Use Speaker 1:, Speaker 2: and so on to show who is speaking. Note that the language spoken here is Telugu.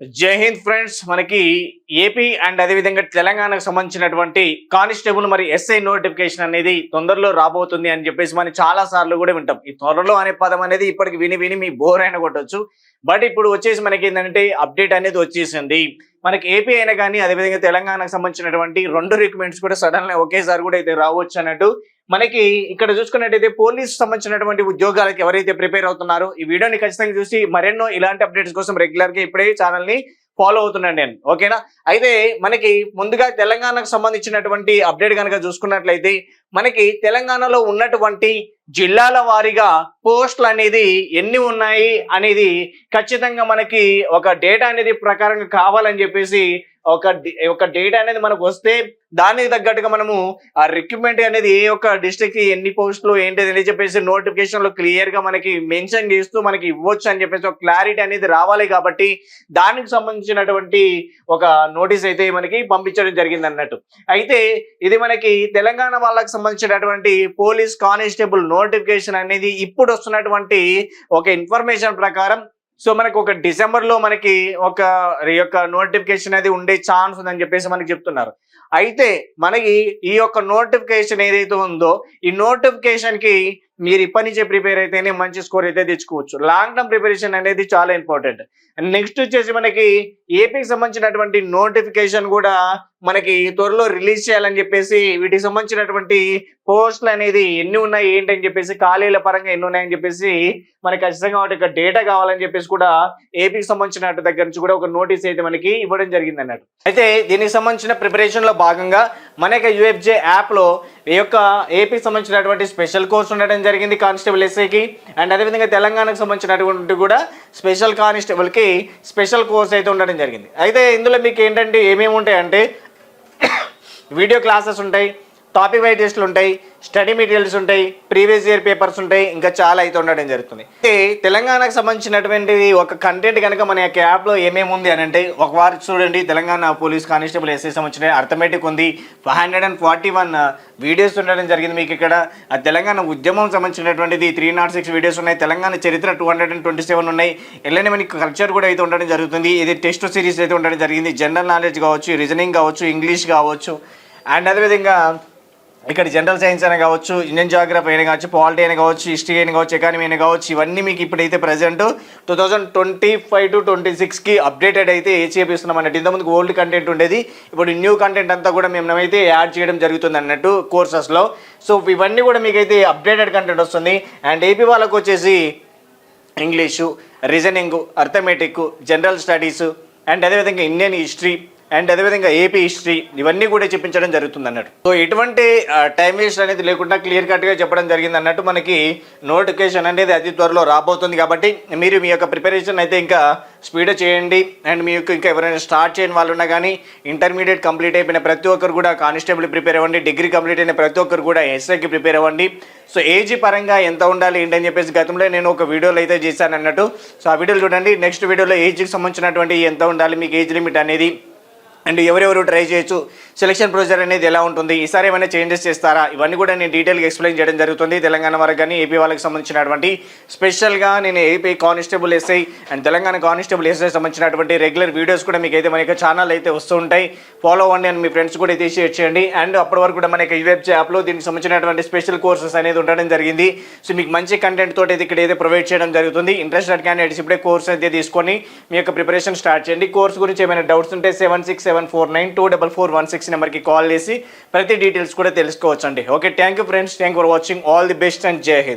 Speaker 1: జై హింద్ ఫ్రెండ్స్. మనకి ఏపీ అండ్ అదేవిధంగా తెలంగాణకు సంబంధించినటువంటి కానిస్టేబుల్ మరి ఎస్ఐ నోటిఫికేషన్ అనేది తొందరలో రాబోతుంది అని చెప్పేసి మనం చాలా సార్లు కూడా వింటాం. ఈ త్వరలో అనే పదం అనేది ఇప్పటికి విని విని మీ బోర్ అయిన కొట్టచ్చు. బట్ ఇప్పుడు వచ్చేసి మనకి ఏంటంటే అప్డేట్ అనేది వచ్చేసింది. మనకి ఏపీ అయినా కానీ అదేవిధంగా తెలంగాణకు సంబంధించినటువంటి రెండు రిక్రూట్మెంట్స్ కూడా సడన్గా ఒకేసారి కూడా అయితే రావచ్చు అన్నట్టు మనకి ఇక్కడ చూసుకున్నట్టయితే పోలీస్ సంబంధించినటువంటి ఉద్యోగాలకు ఎవరైతే ప్రిపేర్ అవుతున్నారో ఈ వీడియోని ఖచ్చితంగా చూసి మరెన్నో ఇలాంటి అప్డేట్స్ కోసం రెగ్యులర్గా ఇప్పుడే ఛానల్ని ఫాలో అవుతున్నాను నేను. ఓకేనా అయితే మనకి ముందుగా తెలంగాణకు సంబంధించినటువంటి అప్డేట్ కనుక చూసుకున్నట్లయితే మనకి తెలంగాణలో ఉన్నటువంటి జిల్లాల వారీగా పోస్టులు అనేది ఎన్ని ఉన్నాయి అనేది ఖచ్చితంగా మనకి ఒక డేటా అనేది ప్రకారంగా కావాలని చెప్పేసి ఒక ఒక డేటా అనేది మనకు వస్తే దానికి తగ్గట్టుగా మనము ఆ రిక్రూట్మెంట్ అనేది ఏ ఒక్క డిస్ట్రిక్ట్ ఎన్ని పోస్టులు ఏంటి అని చెప్పేసి నోటిఫికేషన్లో క్లియర్గా మనకి మెన్షన్ చేస్తూ మనకి ఇవ్వచ్చు అని చెప్పేసి ఒక క్లారిటీ అనేది రావాలి కాబట్టి దానికి సంబంధించినటువంటి ఒక నోటీస్ అయితే మనకి పంపించడం జరిగింది అన్నట్టు అయితే ఇది మనకి తెలంగాణ వాళ్ళకి సంబంధించినటువంటి పోలీస్ కానిస్టేబుల్ నోటిఫికేషన్ అనేది ఇప్పుడు వస్తున్నటువంటి ఒక ఇన్ఫర్మేషన్ ప్రకారం సో మనకు ఒక డిసెంబర్లో మనకి ఒక ఈ యొక్క నోటిఫికేషన్ అనేది ఉండే ఛాన్స్ ఉందని చెప్పేసి మనకి చెప్తున్నారు. అయితే మనకి ఈ యొక్క నోటిఫికేషన్ ఏదైతే ఉందో ఈ నోటిఫికేషన్కి మీరు ఇప్పటి నుంచే ప్రిపేర్ అయితేనే మంచి స్కోర్ అయితే తెచ్చుకోవచ్చు. లాంగ్ టర్మ్ ప్రిపరేషన్ అనేది చాలా ఇంపార్టెంట్ నెక్స్ట్ వచ్చేసి మనకి ఏపీకి సంబంధించినటువంటి నోటిఫికేషన్ కూడా మనకి త్వరలో రిలీజ్ చేయాలని చెప్పేసి వీటికి సంబంధించినటువంటి పోస్టులు అనేది ఎన్ని ఉన్నాయి ఏంటని చెప్పేసి ఖాళీల పరంగా ఎన్ని ఉన్నాయని చెప్పేసి మనకి ఖచ్చితంగా వాటి యొక్క డేటా కావాలని చెప్పేసి కూడా ఏపీకి సంబంధించిన దగ్గర నుంచి కూడా ఒక నోటీస్ అయితే మనకి ఇవ్వడం జరిగింది అన్నట్టు అయితే దీనికి సంబంధించిన ప్రిపరేషన్లో భాగంగా మన యొక్క యూఎఫ్జే యాప్లో ఈ యొక్క ఏపీకి సంబంధించినటువంటి స్పెషల్ కోర్స్ ఉండడం జరిగింది కానిస్టేబుల్ ఎస్ఐకి. అండ్ అదేవిధంగా తెలంగాణకు సంబంధించినటువంటి కూడా స్పెషల్ కానిస్టేబుల్కి స్పెషల్ కోర్స్ అయితే ఉండడం జరిగింది. అయితే ఇందులో మీకు ఏంటంటే ఏమేమి ఉంటాయంటే వీడియో క్లాసెస్ ఉంటాయి టాపిక్ వైజ్ టెస్ట్లు ఉంటాయి స్టడీ మెటీరియల్స్ ఉంటాయి ప్రీవియస్ ఇయర్ పేపర్స్ ఉంటాయి ఇంకా చాలా అయితే ఉండడం జరుగుతుంది. అయితే తెలంగాణకు సంబంధించినటువంటి ఒక కంటెంట్ కనుక మన యొక్క యాప్లో ఏమేమి ఉంది అని అంటే ఒక వారు చూడండి తెలంగాణ పోలీస్ కానిస్టేబుల్ ఎస్ఐ సంబంధించిన అర్థమెటిక్ ఉంది. Five hundred and forty one videos ఉండడం జరిగింది మీకు ఇక్కడ. తెలంగాణ ఉద్యమం సంబంధించినటువంటిది త్రీ నాట్ సిక్స్ వీడియోస్ ఉన్నాయి. తెలంగాణ చరిత్ర two hundred and twenty seven ఉన్నాయి. ఎల్లని మనకి కల్చర్ కూడా అయితే ఉండడం జరుగుతుంది. ఇది టెస్ట్ సిరీస్ అయితే ఉండడం జరిగింది. జనరల్ నాలెడ్జ్ కావచ్చు రీజనింగ్ కావచ్చు ఇంగ్లీష్ కావచ్చు. అండ్ అదేవిధంగా ఇక్కడ జనరల్ సైన్స్ అయినా కావచ్చు ఇండియన్ జాగ్రఫీ అయినా కావచ్చు పాలిటీ అయినా కావచ్చు హిస్టరీ అయినా కావచ్చు ఎకానమీ అయినా కావచ్చు ఇవన్నీ మీకు ఇప్పుడైతే present two thousand twenty five to twenty సిక్స్కి అప్డేటెడ్ అయితే ఏ చేపిస్తున్నాం అన్నట్టు ఇంతకుముందు ఓల్డ్ కంటెంట్ ఉండేది. ఇప్పుడు న్యూ కంటెంట్ అంతా కూడా మేము అయితే యాడ్ చేయడం జరుగుతుంది అన్నట్టు కోర్సెస్లో సో ఇవన్నీ కూడా మీకైతే అప్డేటెడ్ కంటెంట్ వస్తుంది. అండ్ ఏపీ వాళ్ళకు వచ్చేసి English reasoning arithmetic general studies and అదేవిధంగా ఇండియన్ హిస్టరీ అండ్ అదేవిధంగా ఏపీ హిస్టరీ ఇవన్నీ కూడా చెప్పించడం జరుగుతుంది అన్నట్టు. సో ఎటువంటి టైం వేస్ట్ అనేది లేకుండా క్లియర్ కట్గా చెప్పడం జరిగింది అన్నట్టు మనకి నోటిఫికేషన్ అనేది అతి త్వరలో రాబోతుంది కాబట్టి మీరు మీ యొక్క ప్రిపరేషన్ అయితే ఇంకా స్పీడ్ చేయండి. అండ్ మీకు ఇంకా ఎవరైనా స్టార్ట్ చేయని వాళ్ళు ఉన్నా కానీ ఇంటర్మీడియట్ కంప్లీట్ అయిపోయిన ప్రతి ఒక్కరు కూడా కానిస్టేబుల్ ప్రిపేర్ అవ్వండి. డిగ్రీ కంప్లీట్ అయిన ప్రతి ఒక్కరు కూడా ఎస్ఐకి ప్రిపేర్ అవ్వండి. సో ఏజ్ పరంగా ఎంత ఉండాలి ఏంటని చెప్పేసి గతంలో నేను ఒక వీడియోలో అయితే చేశాను అన్నట్టు. సో ఆ వీడియోలు చూడండి. నెక్స్ట్ వీడియోలో ఏజ్కి సంబంధించినటువంటి ఎంత ఉండాలి మీకు ఏజ్ లిమిట్ అనేది అండ్ ఎవరెవరు ట్రై చేయొచ్చు. సెలక్షన్ ప్రొసీజర్ అనేది ఎలా ఉంటుంది? ఈసారి ఏమైనా చేంజెస్ చేస్తారా? ఇవన్నీ కూడా నేను డీటెయిల్గా ఎక్స్ప్లెయిన్ చేయడం జరుగుతుంది. తెలంగాణ వరకు కానీ ఏపీ వాళ్ళకి సంబంధించినటువంటి స్పెషల్గా నేను AP constable SI and Telangana constable SI సంబంధించినటువంటి రెగ్యులర్ వీడియోస్ కూడా మీకు అయితే మన ఛానల్ అయితే వస్తూ ఉంటాయి. ఫాలో అవ్వండి అని మీ ఫ్రెండ్స్ కూడా అయితే షేర్ చేయండి. అండ్ అప్పటి వరకు కూడా మన యొక్క యాప్లో దీనికి సంబంధించినటువంటి స్పెషల్ కోర్సెస్ అనేది ఉండడం జరిగింది. సో మీకు మంచి కంటెంట్ తోటి అయితే ఇక్కడ అయితే ప్రొవైడ్ చేయడం జరుగుతుంది. ఇంట్రెస్టెడ్ క్యాండిడేట్స్ ఇప్పుడే కోర్స్ అయితే తీసుకొని మీ యొక్క ప్రిపరేషన్ స్టార్ట్ చేయండి. కోర్స్ గురించి ఏమైనా డౌట్స్ ఉంటే seven six seven four nine two double four one six నెంబర్కి కాల్ చేసి ప్రతి డీటెయిల్స్ కూడా తెలుసుకోవచ్చు అండి okay thank you friends thank for watching all the best and జై హింద్